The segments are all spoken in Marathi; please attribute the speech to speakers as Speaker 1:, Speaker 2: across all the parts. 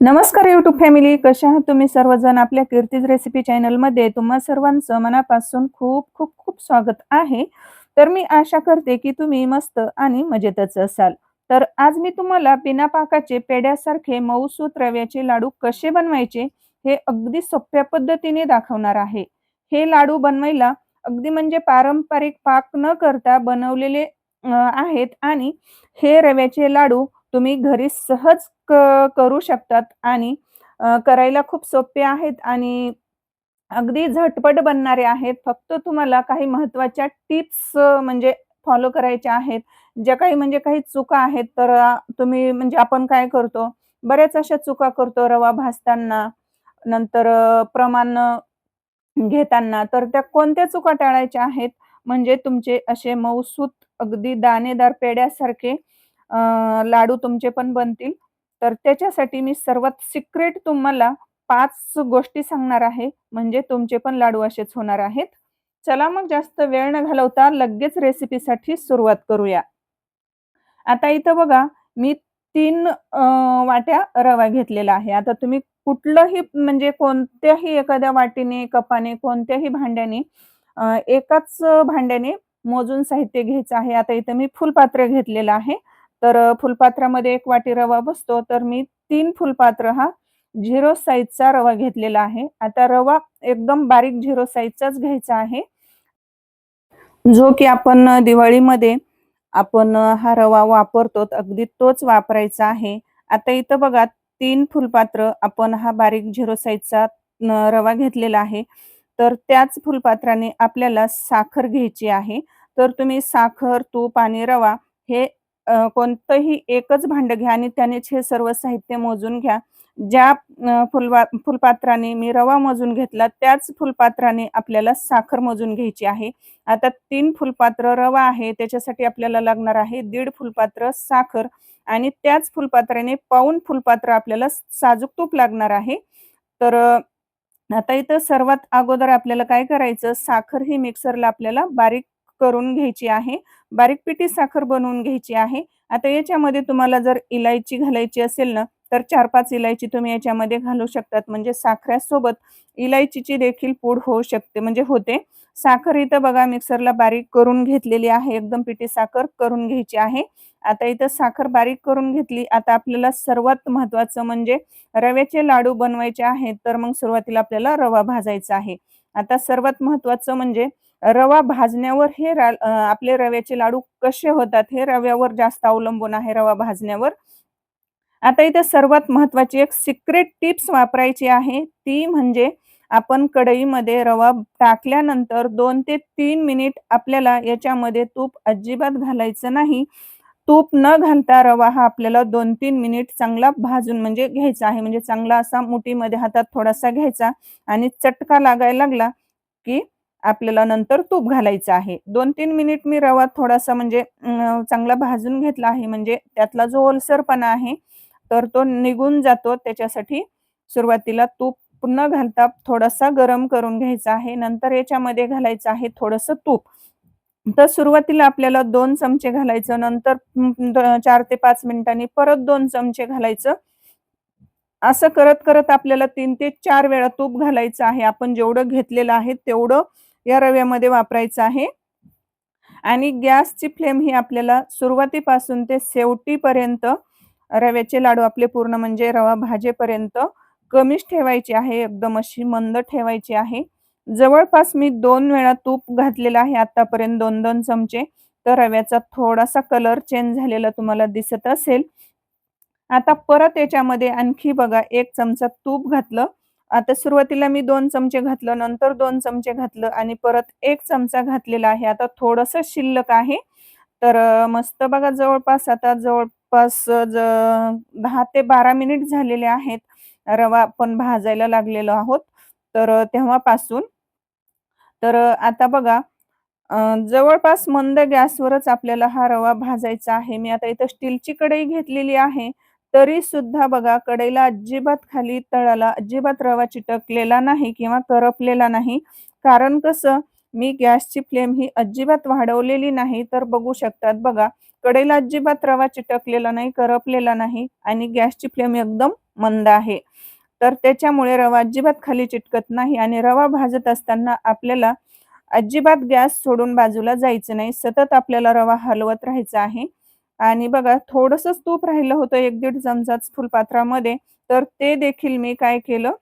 Speaker 1: नमस्कार युट्यूब फॅमिली कशा आहात तुम्ही सर्वजण? आपल्या कीर्तीज रेसिपी चॅनलमध्ये तुम्हा सर्वांचं मनापासून खूप खूप खूप स्वागत आहे. तर मी आशा करते की तुम्ही मस्त आणि मजेतच असाल. तर आज मी तुम्हाला बिना पाकाचे पेड्यासारखे मऊसूत रव्याचे लाडू कसे बनवायचे हे अगदी सोप्या पद्धतीने दाखवणार आहे. हे लाडू बनवायला अगदी म्हणजे पारंपरिक पाक न करता बनवलेले आहेत आणि हे रव्याचे लाडू तुम्ही घरी सहज क करू शकतात आणि करायला खूप सोपे आहेत आणि अगदी झटपट बनणारे आहेत. फक्त तुम्हाला काही महत्त्वाच्या टिप्स म्हणजे फॉलो करायच्या आहेत. ज्या काही म्हणजे काही चुका आहेत, तर तुम्ही म्हणजे आपण काय करतो, बऱ्याच अशा चुका करतो रवा भाजताना, नंतर प्रमाण घेताना. तर त्या कोणत्या चुका टाळायच्या आहेत, म्हणजे तुमचे असे मऊसूत अगदी दाणेदार पेड्यासारखे लाडू तुमचे पण बनतील. तर त्याच्यासाठी मी सर्वात सिक्रेट तुम्हाला पाच गोष्टी सांगणार आहे, म्हणजे तुमचे पण लाडू असेच होणार आहेत. चला मग जास्त वेळ न घालवता लगेच रेसिपीसाठी सुरुवात करूया. आता इथं बघा मी तीन वाट्या रवा घेतलेला आहे. आता तुम्ही कुठलंही म्हणजे कोणत्याही एखाद्या वाटीने, कपाने, कोणत्याही भांड्याने एकाच भांड्याने मोजून साहित्य घ्यायचं आहे. आता इथं मी फुलपात्र घेतलेलं आहे. तर फुलपात्रामध्ये एक वाटी रवा बसतो. तर मी तीन फुलपात्र हा झिरो साईजचा रवा घेतलेला आहे. आता रवा एकदम बारीक झिरो साईजचाच घ्यायचा आहे. जो की आपण दिवाळीमध्ये आपण हा रवा वापरतो, अगदी तोच वापरायचा आहे. आता इथं बघा तीन फुलपात्र आपण हा बारीक झिरो साईजचा रवा घेतलेला आहे. तर त्याच फुलपात्राने आपल्याला साखर घ्यायची आहे. तर तुम्ही साखर, तूप आणि रवा हे कोणतंही एकच भांडं घ्या आणि त्यानेच हे सर्व साहित्य मोजून घ्या. ज्या फुलवा फुलपात्राने मी रवा मोजून घेतला, त्याच फुलपात्राने आपल्याला साखर मोजून घ्यायची आहे. आता तीन फुलपात्र रवा आहे, त्याच्यासाठी आपल्याला लागणार आहे दीड फुलपात्र साखर आणि त्याच फुलपात्राने पाऊन फुलपात्र आपल्याला साजूक तूप लागणार आहे. तर आता इथं सर्वात अगोदर आपल्याला काय करायचं, साखर ही मिक्सरला आपल्याला बारीक करून घ्यायची आहे. बारीक पिठी साखर बनवून घ्यायची आहे. आता याच्यामध्ये तुम्हाला जर इलायची घालायची असेल ना, तर 4-5 इलायची तुम्ही याच्यामध्ये घालू शकतात. म्हणजे साखऱ्यासोबत इलायचीची देखील पूड होऊ शकते, म्हणजे होते. साखर इथं बघा मिक्सरला बारीक करून घेतलेली आहे. एकदम पिठी साखर करून घ्यायची आहे. आता इथं साखर बारीक करून घेतली. आता आपल्याला सर्वात महत्त्वाचं म्हणजे रव्याचे लाडू बनवायचे आहेत, तर मग सुरुवातीला आपल्याला रवा भाजायचा आहे. आता सर्वात महत्त्वाचं म्हणजे रवा भाजण्यावर हे आपले रव्याचे लाडू कसे होतात, हे रव्यावर जास्त अवलंबून आहे, रवा भाजण्यावर. आता इथे सर्वात महत्त्वाची एक सिक्रेट टिप्स वापरायची आहे. ती म्हणजे आपण कढईमध्ये रवा टाकल्यानंतर दोन ते तीन मिनिट आपल्याला याच्यामध्ये तूप अजिबात घालायचं नाही. तूप न घालता रवा हा आपल्याला 2-3 मिनिट चांगला भाजून म्हणजे घ्यायचा आहे. म्हणजे चांगला असा मुठीमध्ये हातात थोडासा घ्यायचा आणि चटका लागायला लागला, की आपल्याला नंतर तूप घालायचं आहे. 2-3 मिनिट मी रवा थोडासा म्हणजे चांगला भाजून घेतला आहे. म्हणजे त्यातला जो ओलसरपणा आहे, तर तो निघून जातो. त्याच्यासाठी सुरुवातीला तूप पुन्हा घालता थोडासा गरम करून घ्यायचा आहे. नंतर याच्यामध्ये घालायचं आहे थोडंसं तूप. तर सुरुवातीला आपल्याला दोन चमचे घालायचं, नंतर चार ते पाच मिनिटांनी परत दोन चमचे घालायचं. असं करत-करत आपल्याला तीन ते चार वेळा तूप घालायचं आहे. आपण जेवढं घेतलेलं आहे, तेवढं या रव्यामध्ये वापरायचं आहे. आणि गॅसची फ्लेम ही आपल्याला सुरुवातीपासून ते शेवटीपर्यंत रव्याचे लाडू आपले पूर्ण म्हणजे रवा भाजेपर्यंत कमीच ठेवायची आहे. एकदम अशी मंद ठेवायची आहे. जवळपास मी दोन वेळा तूप घातलेलं आहे आतापर्यंत 2-2 चमचे. तर रव्याचा थोडासा कलर चेंज झालेला तुम्हाला दिसत असेल. आता परत याच्यामध्ये आणखी बघा एक चमचा तूप घातलं. आता सुरुवातीला मी दोन चमचे घातलं, नंतर दोन चमचे घातलं आणि परत एक चमचा घातलेला आहे. आता थोडंसं शिल्लक आहे. तर मस्त बघा जवळपास आता जवळपास ज दहा ते 12 मिनिट झालेले आहेत. रवा आपण भाजायला लागलेलो आहोत. तर तेव्हापासून. तर आता बघा जवळपास मंद गॅसवरच आपल्याला हा रवा भाजायचा आहे. मी आता इथं स्टीलची कढई घेतलेली आहे. तरी सुद्धा बघा कडेला अजिबात खाली तळाला अजिबात रवा चिटकलेला नाही किंवा करपलेला नाही. कारण कसं मी गॅसची फ्लेम ही अजिबात वाढवलेली नाही. तर बघू शकतात बघा, कडेला अजिबात रवा चिटकलेला नाही, करपलेला नाही आणि गॅसची फ्लेम एकदम मंद आहे तर त्याच्यामुळे रवा अजिबात खाली चिटकत नाही आणि रवा भाजत असताना आपल्याला अजिबात गॅस सोडून बाजूला जायचं नाही सतत आपल्याला रवा हलवत राहायचा आहे आणि बघा थोडंसंच तूप राहिलं होतं एक दीड चमचाच फुलपात्रामध्ये तर ते देखील मी काय केलं?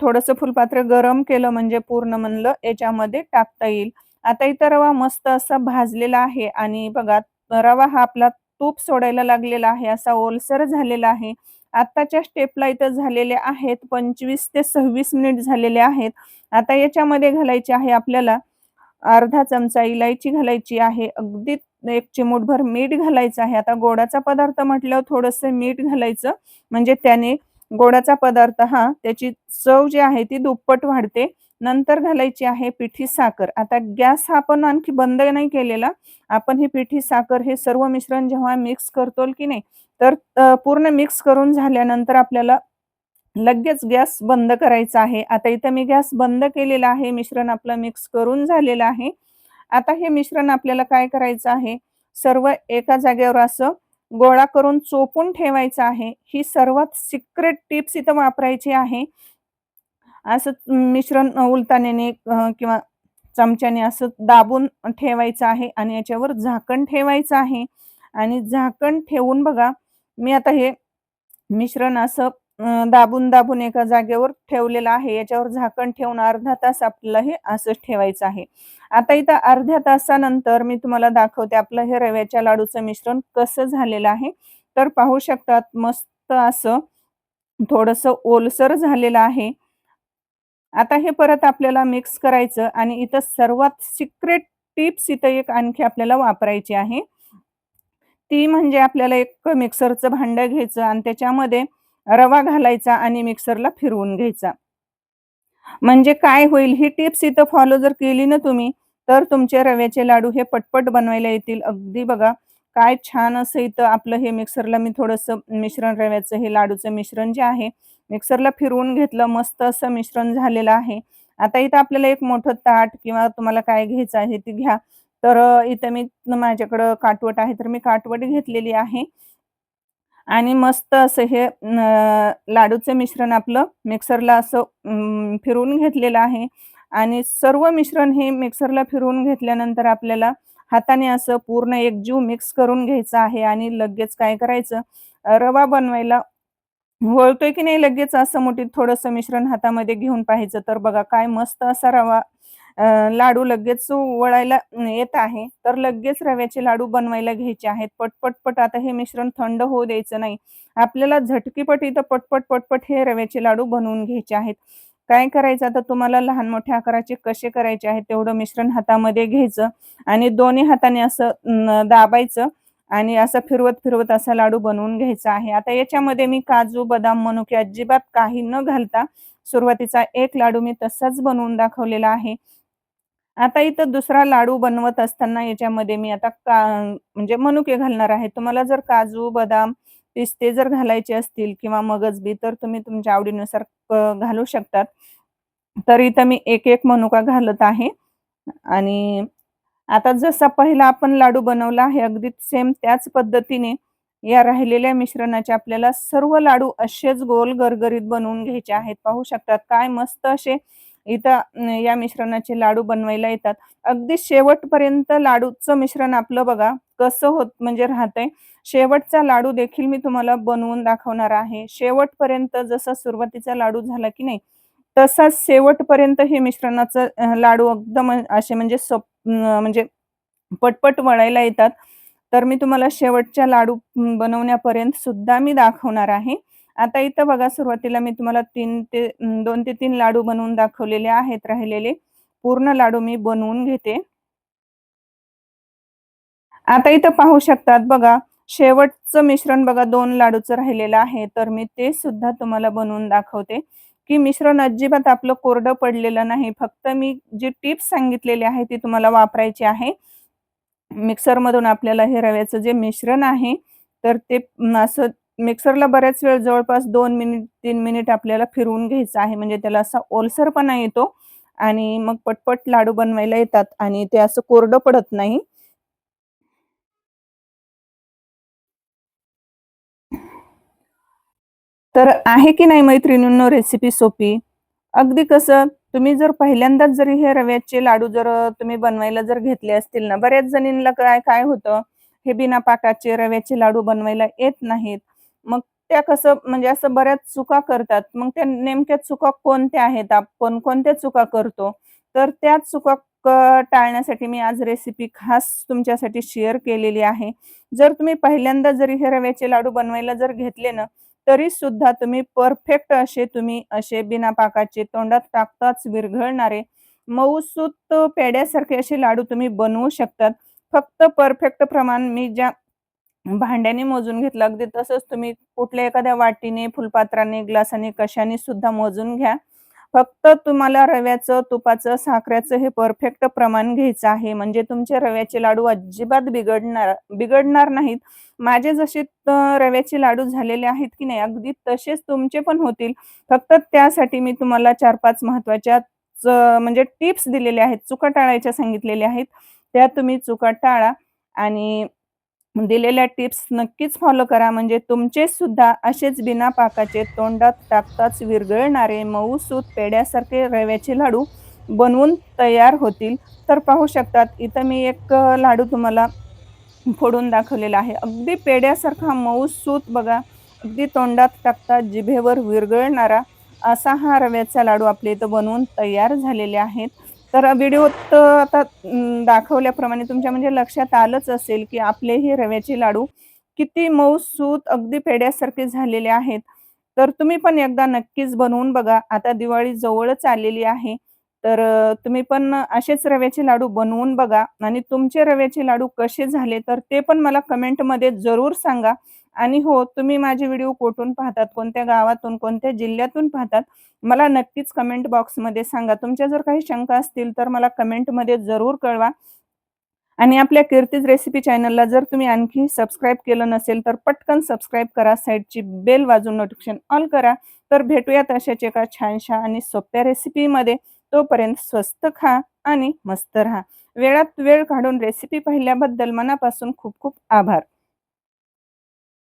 Speaker 1: थोडंसं फुलपात्र गरम केलं म्हणजे पूर्ण म्हणलं याच्यामध्ये टाकता येईल. आता इथं रवा मस्त असा भाजलेला आहे आणि बघा रवा हा आपला तूप सोडायला लागलेला आहे असा ओलसर झालेला आहे. आत्ताच्या स्टेपला इथं झालेले आहेत पंचवीस ते सव्वीस मिनिट झालेले आहेत. आता याच्यामध्ये घालायचे आहे आपल्याला अर्धा चमचा इलायची घालायची आहे अगदी एक चिमूटभर मीठ घालायचं आहे. आता गोडाचा पदार्थ म्हटल्यावर थोडंसं मीठ घालायचं. म्हणजे त्याने गोडाचा पदार्थ हा त्याची चव जी आहे ती दुप्पट वाढते. नंतर घालायची आहे पिठी साखर. आता गॅस हा आपण आणखी बंद नाही केलेला. आपण ही पिठी साखर हे सर्व मिश्रण जेव्हा मिक्स करतो की नाही तर पूर्ण मिक्स करून झाल्यानंतर आपल्याला लगेच गॅस बंद करायचा आहे. आता इथं मी गॅस बंद केलेला आहे. मिश्रण आपलं मिक्स करून झालेलं आहे. आता हे मिश्रण आपल्याला काय करायचं आहे? सर्व एका जागेवर असं गोळा करून चोपून ठेवायचं आहे. ही सर्वात सिक्रेट टिप्स इथं वापरायची आहे. असं मिश्रण उलताण्याने किंवा चमच्याने असं दाबून ठेवायचं आहे आणि याच्यावर झाकण ठेवायचं आहे. आणि झाकण ठेवून बघा मी आता हे मिश्रण असं दाबून दाबून एका जागेवर ठेवलेलं आहे. याच्यावर झाकण ठेवून अर्धा तास आपल्याला हे असंच ठेवायचं आहे. आता इथं अर्ध्या तासानंतर मी तुम्हाला दाखवते आपलं हे रव्याच्या लाडूचं मिश्रण कसं झालेलं आहे. तर पाहू शकतात मस्त असं थोडस ओलसर झालेलं आहे. आता हे परत आपल्याला मिक्स करायचं आणि इथं सर्वात सिक्रेट टिप्स इथं एक आणखी आपल्याला वापरायची आहे. ती म्हणजे आपल्याला एक मिक्सरचं भांड घ्यायचं आणि त्याच्यामध्ये रवा घालायचा आणि मिक्सरला फिरवून घ्यायचा. म्हणजे काय होईल? ही टिप्स इथं फॉलो जर केली ना तुम्ही तर तुमचे रव्याचे लाडू हे पटपट बनवायला येतील. अगदी बघा काय छान असं इथं आपलं हे मिक्सरला मी थोडंसं मिश्रण रव्याचं हे लाडूचं मिश्रण जे आहे मिक्सरला फिरवून घेतलं मस्त असं मिश्रण झालेलं आहे. आता इथं आपल्याला एक मोठं ताट किंवा तुम्हाला काय घ्यायचं आहे ते घ्या. तर इथं मी माझ्याकडं काटवट आहे तर मी काटवट घेतलेली आहे. आणि मस्त असं हे लाडूचं मिश्रण आपलं मिक्सरला असं फिरवून घेतलेलं आहे. आणि सर्व मिश्रण हे मिक्सरला फिरवून घेतल्यानंतर आपल्याला हाताने असं पूर्ण एकजीव मिक्स करून घ्यायचं आहे आणि लगेच काय करायचं रवा बनवायला वळतोय की नाही लगेच असं मोठी थोडंसं मिश्रण हातामध्ये घेऊन पाहायचं. तर बघा काय मस्त असा रवा लाडू लगेच वळायला येत आहे. तर लगेच रव्याचे लाडू बनवायला घ्यायचे आहेत. पटपट पट आता हे मिश्रण थंड होऊ द्यायचं नाही. आपल्याला झटकीपट इथं पटपट पटपट हे रव्याचे लाडू बनवून घ्यायचे आहेत. काय करायचं आता? तुम्हाला लहान मोठ्या आकाराचे कसे करायचे आहेत? तेवढं मिश्रण हातामध्ये घ्यायचं आणि दोन्ही हाताने असं दाबायचं आणि असं फिरवत फिरवत असा लाडू बनवून घ्यायचा आहे. आता याच्यामध्ये मी काजू बदाम मनुके अजिबात काही न घालता सुरुवातीचा एक लाडू मी तसाच बनवून दाखवलेला आहे. आता इथं दुसरा लाडू बनवत असताना याच्यामध्ये मी आता का म्हणजे मनुके घालणार आहे. तुम्हाला जर काजू बदाम पिस्ते जर घालायचे असतील किंवा मगज बी तर तुम्ही तुमच्या आवडीनुसार घालू शकतात. तर इथं मी एक एक मनुका घालत आहे. आणि आता जसा पहिला आपण लाडू बनवला आहे अगदी सेम त्याच पद्धतीने या राहिलेल्या मिश्रणाचे आपल्याला सर्व लाडू असेच गोल गरगरीत बनवून घ्यायचे आहेत. पाहू शकतात काय मस्त असे इथं या मिश्रणाचे लाडू बनवायला येतात. अगदी शेवटपर्यंत लाडूचं मिश्रण आपलं बघा कसं होत म्हणजे राहतंय. शेवटचा लाडू देखील मी तुम्हाला बनवून दाखवणार आहे. शेवटपर्यंत जसा सुरुवातीचा लाडू झाला की नाही तसाच शेवटपर्यंत हे मिश्रणाचं लाडू एकदम असे म्हणजे सप म्हणजे पटपट वळायला येतात. तर मी तुम्हाला शेवटच्या लाडू बनवण्यापर्यंत सुद्धा मी दाखवणार आहे. आता इथं बघा सुरुवातीला मी तुम्हाला तीन ते दोन ते तीन लाडू बनवून दाखवलेले आहेत राहिलेले. पूर्ण लाडू मी बनवून घेते. आता इथं पाहू शकतात बघा शेवटचं मिश्रण बघा दोन लाडूचं राहिलेलं आहे. तर मी ते सुद्धा तुम्हाला बनवून दाखवते. की मिश्रण अजिबात आपलं कोरडं पडलेलं नाही. फक्त मी जी टिप्स सांगितलेली आहे ती तुम्हाला वापरायची आहे. मिक्सरमधून आपल्याला हे रव्याचं जे मिश्रण आहे तर ते असं मिक्सरला बऱ्याच वेळ जवळपास दोन मिनिट तीन मिनिट आपल्याला फिरवून घ्यायचं आहे. म्हणजे त्याला असा ओलसरपणा येतो आणि मग पटपट लाडू बनवायला येतात आणि ते असं कोरडं पडत नाही. तर आहे की नाही मैत्रिणींनो रेसिपी सोपी? अगदी कसं तुम्ही जर पहिल्यांदाच जरी हे रव्याचे लाडू जर तुम्ही बनवायला जर घेतले असतील ना बऱ्याच जणींना काय काय होतं? हे बिना पाकाचे रव्याचे लाडू बनवायला येत नाहीत. मग त्या कसं म्हणजे असं बऱ्याच चुका करतात. मग त्या नेमक्या चुका कोणत्या आहेत? आपण कोणत्या चुका करतो? तर त्या चुका टाळण्यासाठी मी आज रेसिपी खास तुमच्यासाठी शेअर केलेली आहे. जर तुम्ही पहिल्यांदा जरी हे रव्याचे लाडू बनवायला जर घेतले ना तरी सुद्धा तुम्ही परफेक्ट असे तुम्ही असे बिना पाकाचे तोंडात टाकताच विरघळणारे मऊसूत पेड्यासारखे असे लाडू तुम्ही बनवू शकतात. फक्त परफेक्ट प्रमाण मी ज्या भांड्याने मोजून घेतलं. अगदी तसंच तुम्ही कुठल्या एखाद्या वाटीने फुलपात्राने ग्लासाने कशाने सुद्धा मोजून घ्या. फक्त तुम्हाला रव्याचं तुपाचं साखरेचं हे परफेक्ट प्रमाण घ्यायचं आहे. म्हणजे तुमचे रव्याचे लाडू अजिबात बिघडणार बिघडणार नाहीत. माझे जसे रव्याचे लाडू झालेले आहेत की नाही अगदी तसेच तुमचे पण होतील. फक्त त्यासाठी मी तुम्हाला चार पाच महत्त्वाच्या म्हणजे टिप्स दिलेल्या आहेत. चुका टाळायच्या सांगितलेल्या आहेत. त्या तुम्ही चुका टाळा आणि दिलेल्या टिप्स नक्कीच फॉलो करा. म्हणजे तुमचे सुद्धा असेच बिना पाकाचे तोंडात टाकताच विरघळणारे मऊसूत पेड्यासारखे रव्याचे लाडू बनवून तयार होतील. तर पाहू शकतात इथं मी एक लाडू तुम्हाला फोडून दाखवलेला आहे. अगदी पेड्यासारखा मऊसूत बघा. अगदी तोंडात टाकता जिभेवर विरघळणारा असा हा रव्याचा लाडू आपल्या इथं बनवून तयार झालेले आहेत. तर व्हिडिओत आता दाखवल्याप्रमाणे तुमच्या म्हणजे लक्षात आलंच असेल की आपले हे रव्याचे लाडू किती मऊसूत अगदी पेड्यासारखे झालेले आहेत. तर तुम्ही पण एकदा नक्कीच बनवून बघा. आता दिवाळी जवळच आलेली आहे. तर तुम्ही पण असेच रव्याचे लाडू बनवून बघा. आणि तुमचे रव्याचे लाडू कसे झाले तर ते पण मला कमेंटमध्ये जरूर सांगा. आणि हो तुम्ही माझे व्हिडिओ कुठून पाहतात कोणत्या गावातून कोणत्या जिल्ह्यातून पाहतात मला नक्कीच कमेंट बॉक्समध्ये सांगा. तुमच्या जर काही शंका असतील तर मला कमेंटमध्ये जरूर कळवा. आणि आपल्या कीर्तीज रेसिपी चॅनलला जर तुम्ही आणखी सबस्क्राईब केलं नसेल तर पटकन सबस्क्राईब करा. साईडची बेल वाजून नोटिफिकेशन ऑल करा. तर भेटूयात अशाच एका छानशा आणि सोप्या रेसिपीमध्ये तोपर्यंत स्वस्त खा आणि मस्त राहा. वेळात वेळ काढून रेसिपी पाहिल्याबद्दल मनापासून खूप खूप आभार.